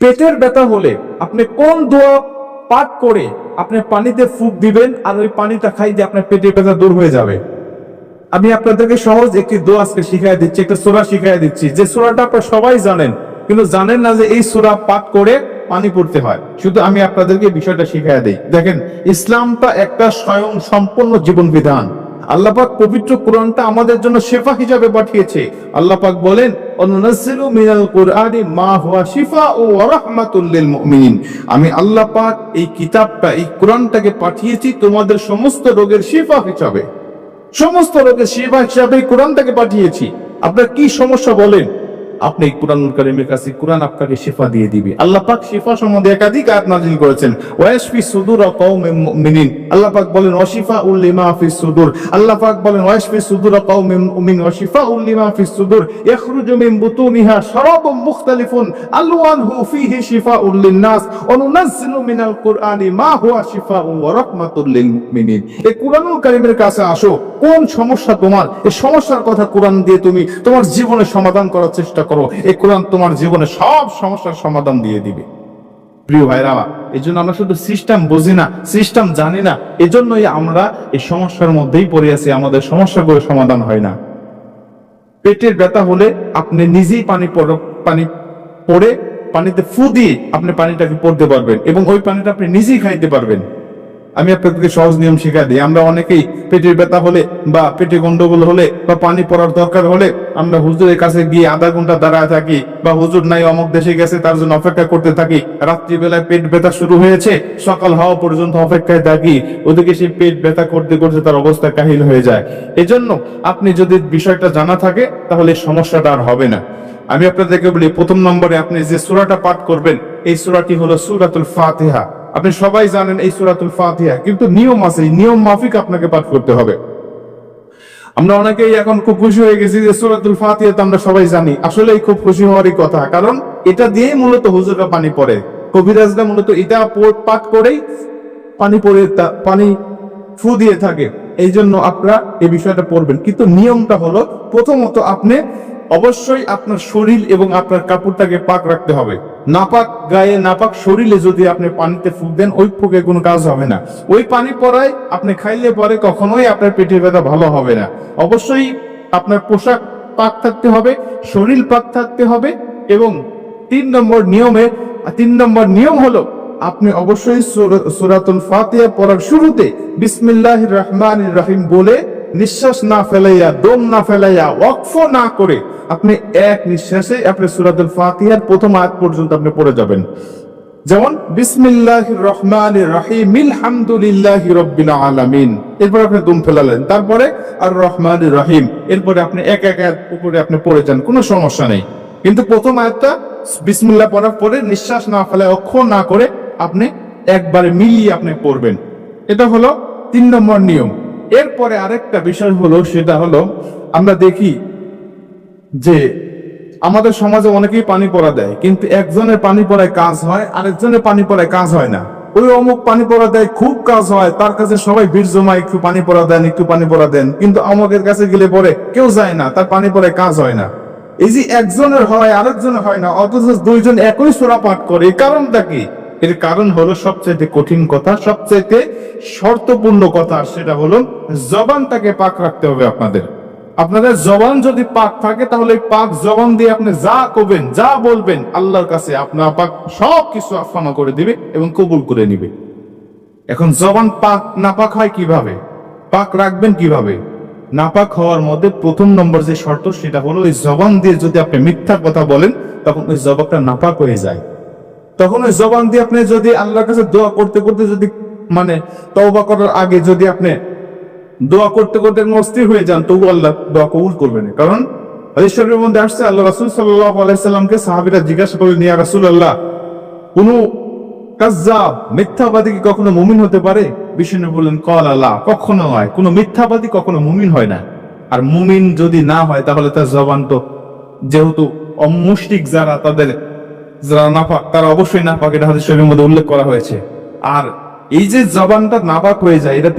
পেটের ব্যথা হলে আপনি কোন দোয়া পাঠ করে আপনি পানিতে ফুক দিবেন আর ওই পানিটা খাই দিয়ে আপনার পেটের ব্যথা দূর হয়ে যাবে। আমি আপনাদেরকে সহজ একটি দোয়া আজকে শিখাই দিচ্ছি, একটা সূরা শিখাই দিচ্ছি। যে সোরাটা আপনারা সবাই জানেন, কিন্তু জানেন না যে এই সোরা পাঠ করে পানি পড়তে হয়। শুধু আমি আপনাদেরকে বিষয়টা শিখাই দিই। দেখেন, ইসলামটা একটা স্বয়ং সম্পূর্ণ জীবন বিধান। আল্লাহ পাক পবিত্র কোরআনটা আমাদের জন্য শেফা হিসাবে পাঠিয়েছে। আল্লাপাক বলেন মিনাল কুরআনি মা হুয়া শিফা ও রাহমাতুল মুমিনিন। আমি আল্লাহ পাক এই কিতাবটা, এই কোরআনটাকে পাঠিয়েছি তোমাদের সমস্ত রোগের শিফা হিসাবে। সমস্ত রোগের শেফা হিসাবে এই কোরআনটাকে পাঠিয়েছি। আপনার কি সমস্যা বলেন? আপনি এই কোরআন কারিমের কাছে কোরআন আপনাকে শিফা দিয়ে দিবে। আল্লাহ পাক শিফা সম্বন্ধে একাধিক আয়াত নাযিল করেছেন। ওয়াসফি সুদুর কওমিন মুমিনিন। আল্লাহ পাক বলেন ওয়াশিফা উল লিমা ফিস সুদুর। আল্লাহ পাক বলেন ওয়াসফি সুদুর কওমিন মুমিন। ওয়াশিফা উল লিমা ফিস সুদুর। ইখরুজু মিন বুতুনিহা শারাবুন মুখতালিফুন। আলওয়ানহু ফীহি শিফাউল লিন-নাস। ওয়া নুনাজ্জিলু মিনাল কুরআনি মা হুয়া শিফাউন ওয়া রাহমাতুল লিল মুমিনিন। এই কোরআনুল কারীমের কাছে আসো। কোন সমস্যা তোমার? এই সমস্যার কথা কোরআন দিয়ে তুমি তোমার জীবনে সমাধান করার চেষ্টা করো, এই কোরআন তোমার জীবনে সব সমস্যার সমাধান দিয়ে দিবে। প্রিয় ভাইরা, এই জন্য আমরা শুধু সিস্টেম বুঝি না সিস্টেম জানি না, এজন্যই আমরা এই সমস্যার মধ্যেই পড়ে আছি, আমাদের সমস্যাগুলো সমাধান হয় না। পেটের ব্যথা হলে আপনি নিজেই পানি পানি পড়ে পানিতে ফু দিয়ে আপনি পানিটাকে পড়তে পারবেন এবং ওই পানিটা আপনি নিজেই খাইতে পারবেন। আমি আপনাদেরকে সহজ নিয়ম শিখা দিই। আমরা অনেকেই পেটের ব্যথা হলে বা পেটে গন্ডগোল হলে বা পানি পড়ার দরকার হলে আমরা হুজুরের কাছে গিয়ে আধা ঘণ্টা দাঁড়ায় থাকি বা হুজুর নাই, অমুক দেশে গেছে, তার জন্য অপেক্ষা করতে থাকি। রাত্রিবেলায় পেট ব্যথা শুরু হয়েছে, সকাল হওয়া পর্যন্ত অপেক্ষায় থাকি। ওদিকে সেই পেট ব্যথা করতে করতে তার অবস্থা কাহিল হয়ে যায়। এজন্য আপনি যদি বিষয়টা জানা থাকে, তাহলে সমস্যাটা আর হবে না। আমি আপনাদেরকে বলি, প্রথম নম্বরে আপনি যে সূরাটা পাঠ করবেন, এই সূরাটি হলো সূরাতুল ফাতিহা। আপনি সবাই জানেন এই সূরাতুল ফাতিহা, কিন্তু নিয়ম আছে নিয়ম মাফিক আপনাকে পাঠ করতে হবে। আমরা অনেকেই এখন খুব খুশি হয়ে গেছি যে সূরাতুল ফাতিহা তো আমরা সবাই জানি। আসলেই খুব খুশি হওয়ারই কথা, কারণ এটা দিয়েই মূলত হুজুররা পানি পড়ে। কবিরাজরা মূলত এটা পাঠ করেই পানি পড়ে পানি ফু দিয়ে থাকে। এই জন্য আপনারা এই বিষয়টা পড়বেন। কিন্তু নিয়মটা হলো, প্রথমত আপনি অবশ্যই আপনার শরীর এবং আপনার কাপড়টাকে পাক রাখতে হবে। নাপাক গায়ে নাপাক শরীরে যদি আপনি পানিতে ফুক দেন, ওই ফুকে কোনো কাজ হবে না। ওই পানি পরায় আপনি খাইলে পরে কখনোই আপনার পেটের ব্যথা ভালো হবে না। অবশ্যই আপনার পোশাক পাক থাকতে হবে, শরীর পাক থাকতে হবে এবং তিন নম্বর নিয়মে, তিন নম্বর নিয়ম হলো আপনি অবশ্যই সূরা- সূরাতুল ফাতিহা পড়ার শুরুতে বিসমিল্লাহ রহমান রহিম বলে নিঃশ্বাস না ফেলাইয়া, দম না ফেলাইয়া ওয়াকফ না করে আপনি এক নিঃশ্বাসে আপনি সূরাতুল ফাতিহার প্রথম আয়াত পর্যন্ত আপনি পড়ে যাবেন। যেমন, বিসমিল্লাহির রহমানির রহিম আলহামদুলিল্লাহি রাব্বিল আলামিন। এরপর আপনি দম ফেলালেন। তারপরে, আর রহমানির রহিম। এরপরে আপনি এক এক উপরে আপনি পড়ে যান, কোনো সমস্যা নেই। কিন্তু প্রথম আয়াতটা বিসমিল্লাহ পড়ার পরে নিঃশ্বাস না ফেলায় অক্ষর না করে আপনি একবারে মিলিয়ে আপনি পড়বেন। এটা হলো তিন নম্বর নিয়ম। এরপরে আরেকটা বিষয় হলো, সেটা হলো, আমরা দেখি যে আমাদের সমাজে অনেকেই পানি পড়া দেয়, কিন্তু একজনের পানি পড়ায় কাজ হয়, আরেকজনের পানি পড়ায় কাজ হয় না। ওই অমুক পানি পড়া দেয়, খুব কাজ হয়, তার কাছে সবাই ভিড় জমা একটু পানি পড়া দেন, একটু পানি পড়া দেন, কিন্তু আমাদের কাছে গেলে পরে কেউ যায় না, তার পানি পড়ায় কাজ হয় না। এই যে একজনের হয় আরেকজনের হয় না, অথচ দুইজন একই সোরা পাঠ করে, এই কারণটা কি? এর কারণ হলো সবচেয়ে কঠিন কথা সবচেয়ে শর্তপূর্ণ কথা, সেটা হলো জবানটাকে পাক রাখতে হবে আপনাদের। আপনাদের জবান যদি পাক থাকে, তাহলে পাক জবান দিয়ে আপনি যা করবেন, যা বলবেন, আল্লাহর কাছে আপনার পাক সব কিছু আফানা করে দিবে এবং কবুল করে নিবে। এখন জবান পাক, নাপাক হয় কীভাবে? পাক রাখবেন কীভাবে? নাপাক হওয়ার মধ্যে প্রথম নম্বর যে শর্ত, সেটা হলো ওই জবান দিয়ে যদি আপনি মিথ্যা কথা বলেন, তখন ওই জবাবটা নাপাক হয়ে যায়। তখন ওই জবান দিয়ে আপনি যদি আল্লাহর কাছে দোয়া করতে করতে যদি মানে তওবা করার আগে যদি আপনি দোয়া করতে করতে অস্থির হয়ে যান, তবু আল্লাহ দোয়া কবুল করবেন। কারণ মধ্যে আসছে, আল্লাহ রাসূল সাল্লাল্লাহু আলাইহি সাল্লামকে সাহাবীরা জিজ্ঞাসা করলেন, ইয়া রাসূলুল্লাহ, কোন কাজ্জাব, মিথ্যাবাদী কি কখনো মুমিন হতে পারে? বিষ্ণু বললেন, কল আল্লাহ, কখনো নয়। কোনো মিথ্যাবাদী কখনো মুমিন হয় না। আর মুমিন যদি না হয়, তাহলে তার জবান তো যেহেতু অমুষ্টিক যারা, তাদের যারা নাপাক তারা অবশ্যই নাপাক এটা হাদিসের মধ্যে উল্লেখ করা হয়েছে। আর এই যে জবানটা নাপাক হয়ে যায়, এটা